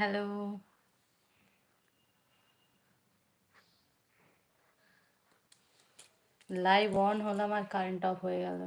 Hello live on হলো আমার current of হয়ে গেল।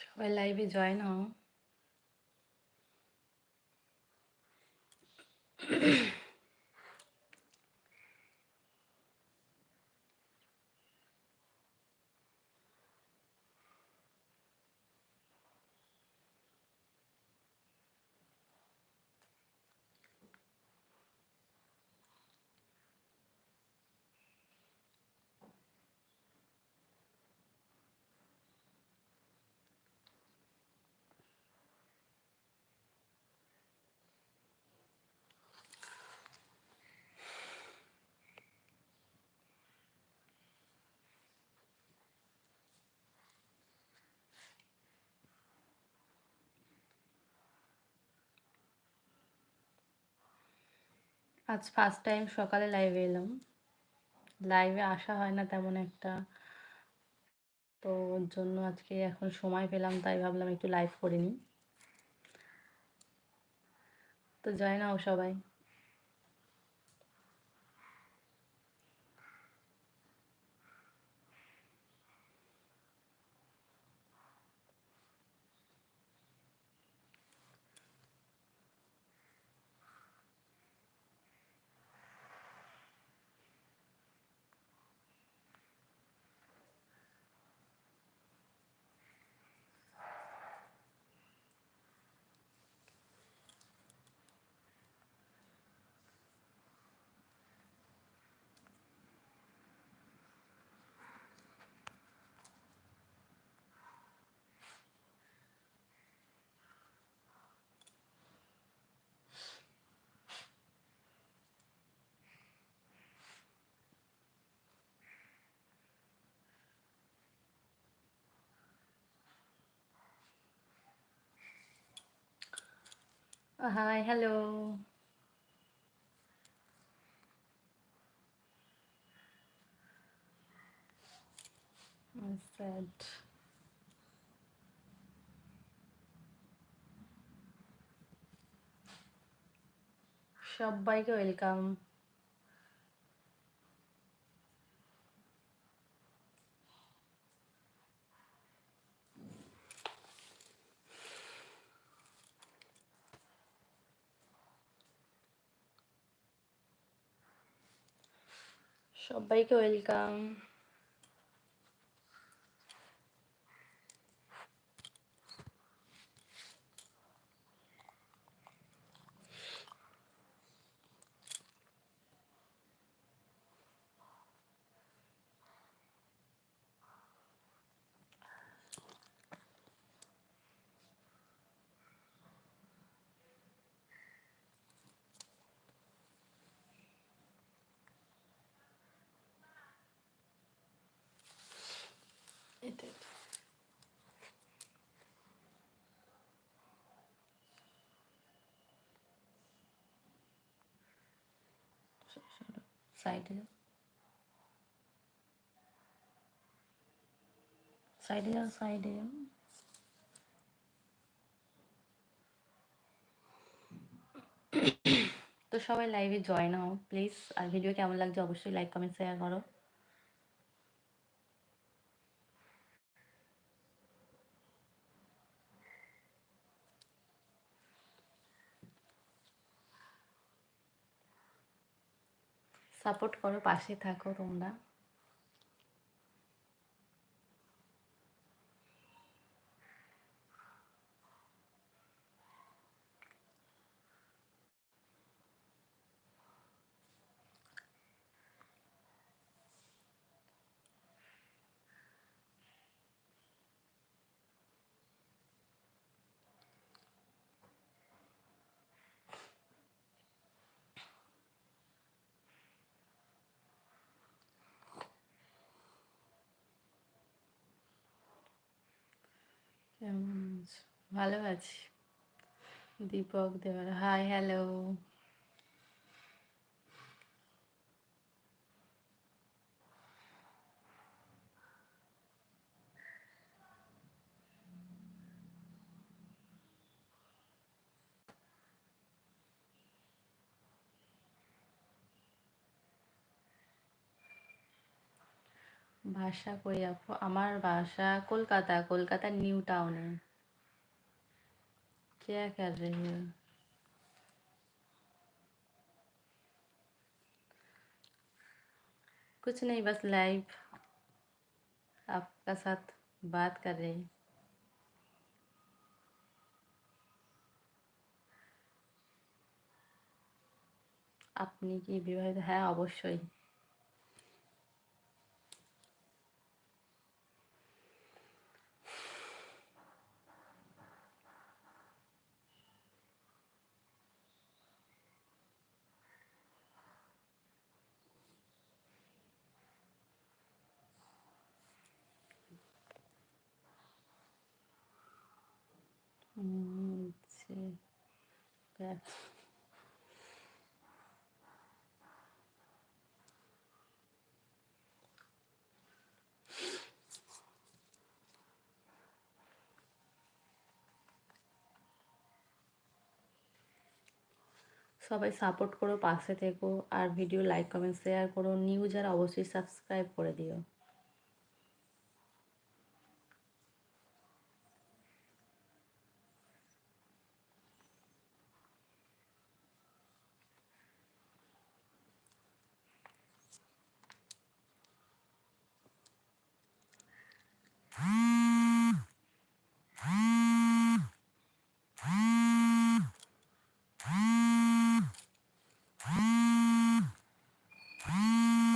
সবাই লাইভে জয়েন হও। আজ ফার্স্ট টাইম সকালে লাইভে এলাম। লাইভে আসা হয় না তেমন একটা। তো ওর জন্য আজকে এখন সময় পেলাম, তাই ভাবলাম একটু লাইভ করে নিই। তো না ও সবাই। হাই হ্যালো স্যাড সবাইকে ওয়েলকাম সবাইকে ওয়েলকাম। সাইডে। সাইডে যাও সাইডে। তো সবাই লাইভে জয়েন হও প্লিজ আর ভিডিও কেমন লাগছে অবশ্যই লাইক কমেন্ট শেয়ার করো। সাপোর্ট করো পাশে থাকো তোমরা কেমন ভালো আছি। দীপক দেওয়ার হাই হ্যালো বাসা কই আপু আমার বাসা কলকাতা কলকাতা নিউ टाउन है क्या कर रही हो कुछ नहीं बस लाइव आपका साथ बात कर रही আপনি কি বিবাহিত হ্যাঁ অবশ্যই সবাই সাপোর্ট করো, পাশে থেকো, আর ভিডিও লাইক কমেন্ট শেয়ার করো। নিউজ আর অবশ্যই সাবস্ক্রাইব করে দিও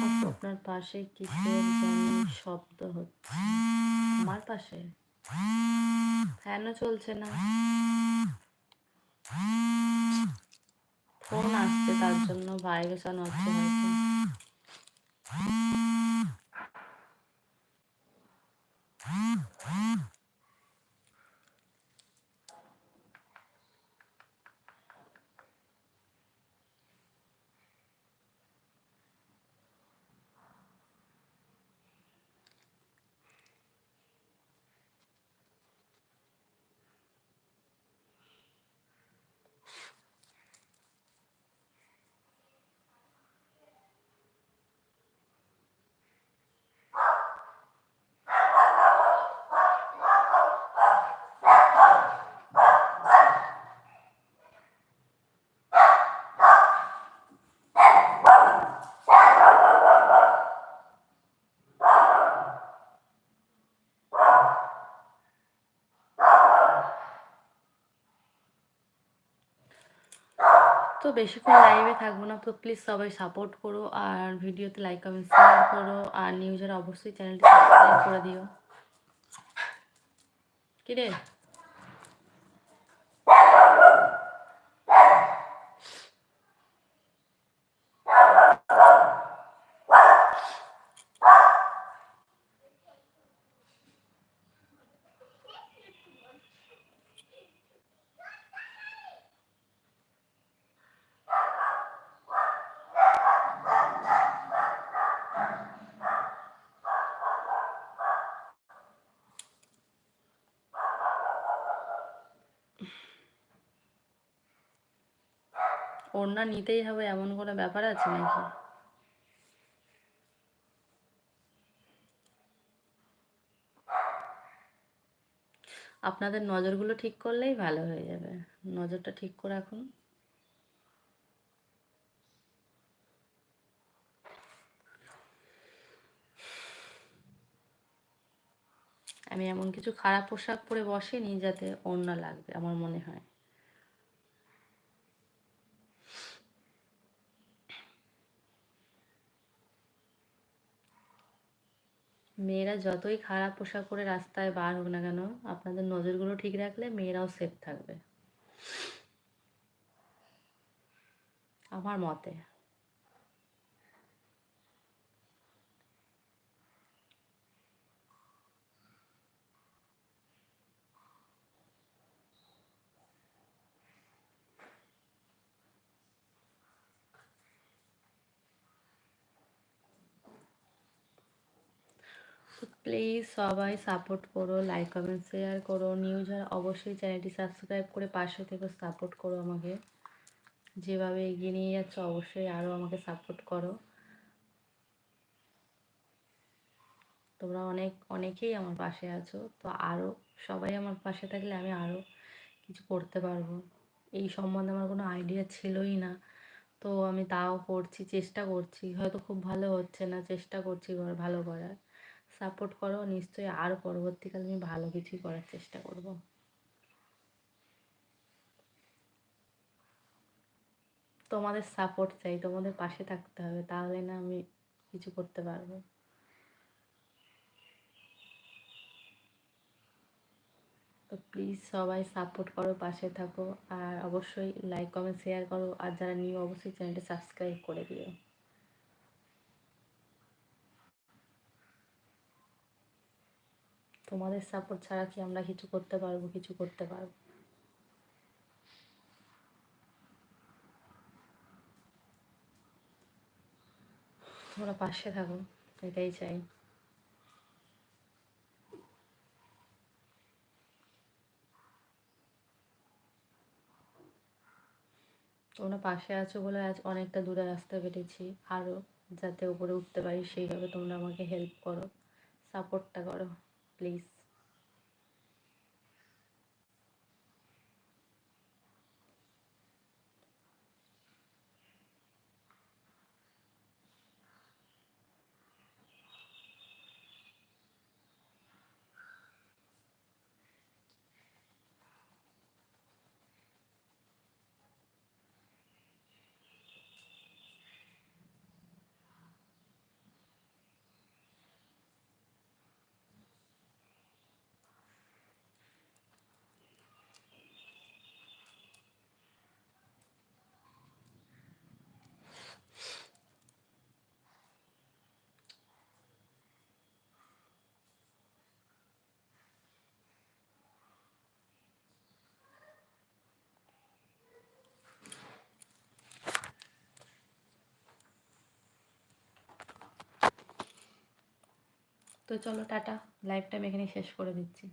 আপু, আপনার পাশে কিসের শব্দ হচ্ছে? আমার পাশে? ফ্যানও চলছে না? ফোন আসছে, তার জন্য ভাইব্রেশন হচ্ছে হয়তো। বেশিক্ষণ লাইভে থাকব না, তো প্লিজ সবাই সাপোর্ট করো আর ভিডিওতে লাইক কমেন্ট শেয়ার করো আর নিউজের অবশ্যই চ্যানেলটি সাবস্ক্রাইব করে দিও। কিরে ওড়না নিতেই হবে, এমন কোনো ব্যাপার আছে নাকি? আপনাদের নজরগুলো ঠিক করলেই ভালো হয়ে যাবে। নজরটা ঠিক করে রাখুন। আমি এমন কিছু খারাপ পোশাক পরে বসিনি যাতে ওড়না লাগবে, আমার মনে হয়। মেয়েরা যতই খারাপ পোশাক পরে রাস্তায় বার হোক না কেন, আপনাদের নজরগুলো ঠিক রাখলে মেয়েরাও সেফ থাকবে। আমার মতে। প্লিজ সবাই সাপোর্ট করো লাইক কমেন্ট শেয়ার করো। নিউজ আর অবশ্যই চ্যানেলটি সাবস্ক্রাইব করে পাশে থেকে সাপোর্ট করো আমাকে। যেভাবে এগিয়ে নিয়ে যাচ্ছ অবশ্যই আরও আমাকে সাপোর্ট করো। তোমরা অনেক, অনেকেই আমার পাশে আছো, তো আরও সবাই আমার পাশে থাকলে আমি আরও কিছু করতে পারব। এই সম্বন্ধে আমার কোনো আইডিয়া ছিলই না, তো আমি তাও করছি, চেষ্টা করছি। হয়তো খুব ভালো হচ্ছে না, চেষ্টা করছি ভালো করার। সাপোর্ট করো, নিশ্চয়ই আরও পরবর্তীকালে আমি ভালো কিছুই করার চেষ্টা করব। তোমাদের সাপোর্ট চাই, তোমাদের পাশে থাকতে হবে, তাহলে না আমি কিছু করতে পারব। তো প্লিজ সবাই সাপোর্ট করো, পাশে থাকো, আর অবশ্যই লাইক কমেন্ট শেয়ার করো, আর যারা নিউ অবশ্যই চ্যানেলটা সাবস্ক্রাইব করে দিও। তোমাদের সাপোর্ট ছাড়া কি আমরা কিছু করতে পারব, কিছু করতে পারব? তোমরা পাশে থাকো, এটাই চাই। তোমরা পাশে আছো বলে আজ অনেকটা দূরে রাস্তা কেটেছি আরও যাতে উপরে উঠতে পারি, সেইভাবে তোমরা আমাকে হেল্প করো সাপোর্টটা করো। প্লিজ তো চলো টাটা লাইভটা আমি এখানে শেষ করে দিচ্ছি।